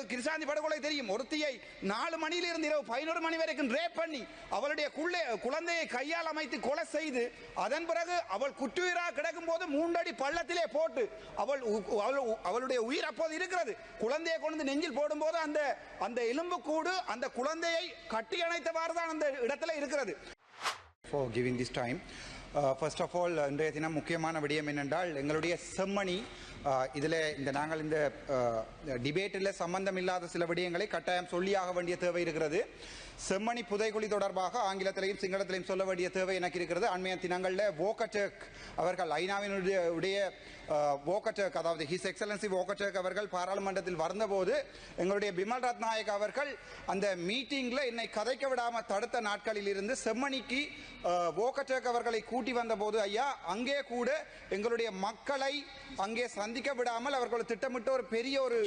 உங்களுக்கு கிருஷாந்தி படுகொலை தெரியும். ஒருத்தியை நாலு மணியிலிருந்து இரவு பதினோரு மணி வரைக்கும் ரேப் பண்ணி அவளுடைய குள்ளே குழந்தையை கையால் அமைத்து கொலை செய்து அதன் பிறகு அவள் குற்றுயிராக கிடக்கும் போது மூன்றடி பள்ளத்திலே போட்டு அவள் அவளுடைய உயிர் அப்போது இருக்கிறது. குழந்தையை கொண்டு வந்து நெஞ்சில் போடும்போது அந்த அந்த எலும்பு கூடு அந்த குழந்தையை கட்டி அணைத்தவாறு தான் அந்த இடத்துல இருக்கிறது. For giving this time first of all இன்றைய தினம் முக்கியமான விடயம் என்னென்றால் எங்களுடைய செம்மணி uh, இதில் இந்த நாங்கள் இந்த uh, டிபேட்டில் சம்பந்தம் இல்லாத சில விடயங்களை கட்டாயம் சொல்லியாக வேண்டிய தேவை இருக்கிறது. செம்மணி புதைகுழி தொடர்பாக ஆங்கிலத்திலையும் சிங்களத்திலையும் சொல்ல வேண்டிய தேவை எனக்கு இருக்கிறது. அண்மைய தினங்களில் வோகச்சேக் அவர்கள் ஐநாவினுடைய உடைய uh, வோகச்சேக் அதாவது ஹிஸ் எக்ஸலன்சி வோகச்சேக் அவர்கள் பாராளுமன்றத்தில் வந்தபோது எங்களுடைய பிமல் ரத்நாயக் அவர்கள் அந்த மீட்டிங்கில் என்னை கதைக்க விடாமல் தடுத்த நாட்களில் இருந்து செம்மணிக்கு வோகச்சேக் அவர்களை கூட்டி வந்தபோது ஐயா அங்கே கூட எங்களுடைய மக்களை அங்கே சந்திக்க விடாமல் அவர்கள் திட்டமிட்ட ஒரு பெரிய ஒரு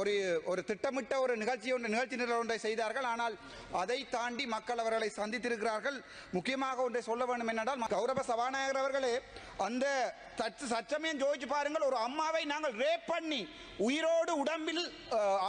ஒரு ஒரு திட்டமிட்ட ஒரு நிகழ்ச்சி ஒன்று நிகழ்ச்சி நிரல் ஒன்றை செய்தார்கள். ஆனால் அதை தாண்டி மக்கள் அவர்களை சந்தித்திருக்கிறார்கள். முக்கியமாக ஒன்றை சொல்ல வேண்டும் என்னென்றால் கௌரவ சபாநாயகர் அவர்களே அந்த சச்சமயம் ஜோதிச்சு பாருங்கள். ஒரு அம்மாவை நாங்கள் ரேப் பண்ணி உயிரோடு உடம்பில்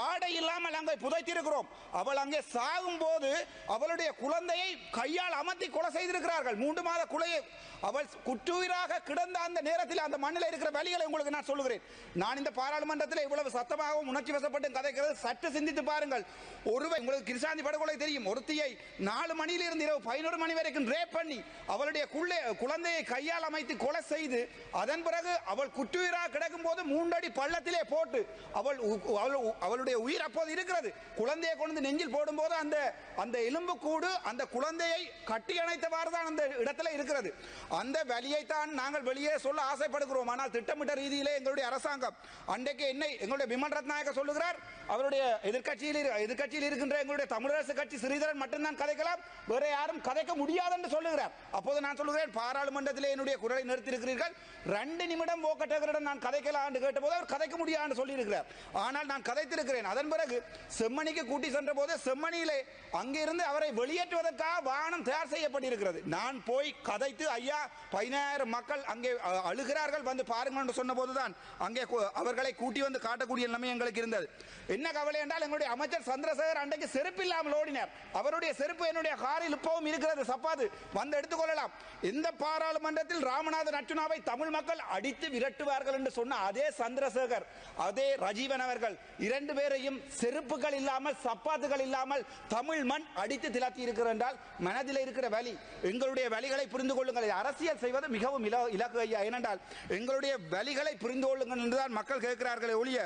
ஆடை இல்லாமல் அங்கே புதைத்திருக்கிறோம். அவள் அங்கே சாகும் போது அவளுடைய குழந்தையை கையால் அமர்த்தி கொலை செய்திருக்கிறார்கள். மூன்று மாத குலையை அவள் குற்றுயிராக கிடந்த அந்த நேரத்தில் அந்த மண்ணில் இருக்கிற வழிகளை உங்களுக்கு நான் சொல்லுகிறேன். நான் இந்த பாராளுமன்றத்தில் இவ்வளவு சத்தமாகவும் உணர்ச்சி வசப்பட்டு கதைக்கிறது சற்று சிந்தித்து பாருங்கள். ஒருவர் உங்களுக்கு கிருஷாந்தி படுகொலை தெரியும். ஒருத்தியை நாலு மணியிலிருந்து இரவு பதினோரு மணி வரைக்கும் ரேப் பண்ணி அவளுடைய குள்ளே குழந்தையை கையால் அமைத்து கொலை செய்து அதன் பிறகு அவள் குற்றுயிராக கிடக்கும் போது மூன்றடி பள்ளத்திலே போட்டு அவள் உ- அவள் அவளுடைய உயிர் அப்போது இருக்கிறது. குழந்தையை கொண்டு நெஞ்சில் போடும்போது அந்த அந்த எலும்பு கூடு அந்த குழந்தையை கட்டி அணைத்தவாறு தான் அந்த இடத்துல இருக்கிறது. அந்த வழியை தான் நாங்கள் வெளியே சொல்ல ஆசைப்படுகிறோம். ஆனால் திட்டமிட்ட ரீதியிலே எங்களுடைய அரசாங்கம் அன்றைக்கு என்னை எங்களுடைய விமல் ரத்நாயக சொல்லுகிறார் அவருடைய எதிர்க்கட்சியில் இரு- எதிர்க்கட்சியில் இருக்கின்ற எங்களுடைய தமிழரசு கட்சி ஸ்ரீதரன் மட்டும்தான் கதைக்கலாம் வேற யாரும் கதைக்க முடியாது என்று சொல்லுகிறார். அப்போது நான் சொல்லுகிறேன் பாராளுமன்றத்திலே என்னுடைய குரலை நிறுத்தியிருக்கிறீர்கள். ரெண்டு நிமிடம் போக்கட்டகரிடம் நான் கதைக்கலாம் என்று கேட்டபோது அவர் கதைக்க முடியாது சொல்லியிருக்கிறார். ஆனால் நான் கதைத்திருக்கிறேன். அதன் பிறகு செம்மணிக்கு கூட்டி சென்ற போது செம்மணியிலே அங்கிருந்து அவரை வெளியேற்றுவதற்காக வாகனம் தயார் செய்யப்பட்டிருக்கிறது. நான் போய் கதைத்து ஐயா பதினாயிரம் மக்கள் அங்கே அழுகிறார்கள் வந்து பாருங்கள் என்று சொன்ன போதுதான் அங்கே அவர்களை கூட்டி வந்து காட்டக்கூடிய நிலைமை எங்களுக்கு இருந்தது. என்ன கவலை என்றால் எங்களுடைய அமைச்சர் சந்திரசேகர் அன்றைக்கு செருப்பு இல்லாமல் ஓடினார். அவருடைய செருப்பு என்னுடைய காரில் இப்பவும் இருக்கிறது சப்பாது. வந்து எடுத்துக்கொள்ளலாம். இந்த பாராளுமன்றத்தில் ராமநாதன் அர்ஜுனாவை தமிழ் மக்கள் அடித்து விரட்டுவார்கள் என்று சொன்ன அதே சந்திரசேகர் அதே ரஜீவன் அவர்கள் இரண்டு பேரையும் செருப்புகள் இல்லாமல் சப்பாத்துகள் இல்லாமல் தமிழ் மண் அடித்து திலாத்தி இருக்கிற என்றால் மனதில் இருக்கிற வலி எங்களுடைய வலிகளை புரிந்து கொள்ளுங்கள் இது அரசியல் செய்வது மிகவும் இல இலக்கு ஐயா ஏனென்றால் எங்களுடைய வலிகளை புரிந்து கொள்ளுங்கள் என்றுதான் மக்கள் கேட்கிறார்களே ஒழிய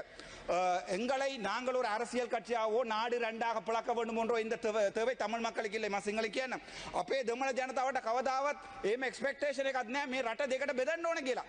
அஹ், எங்களை நாங்கள் ஒரு அரசியல் கட்சியாகவோ நாடு ரெண்டாக பிளக்க வேண்டும் என்றோ இந்த தேவை தேவை தமிழ் மக்களுக்கு இல்லை මසිංහල කියන්න අපේ දෙමළ ජනතාවට කවදාවත් ඒම එක්ස්පෙක්ටේෂන එකක් නෑ මේ රට දෙකට බෙදන්න ඕන කියලා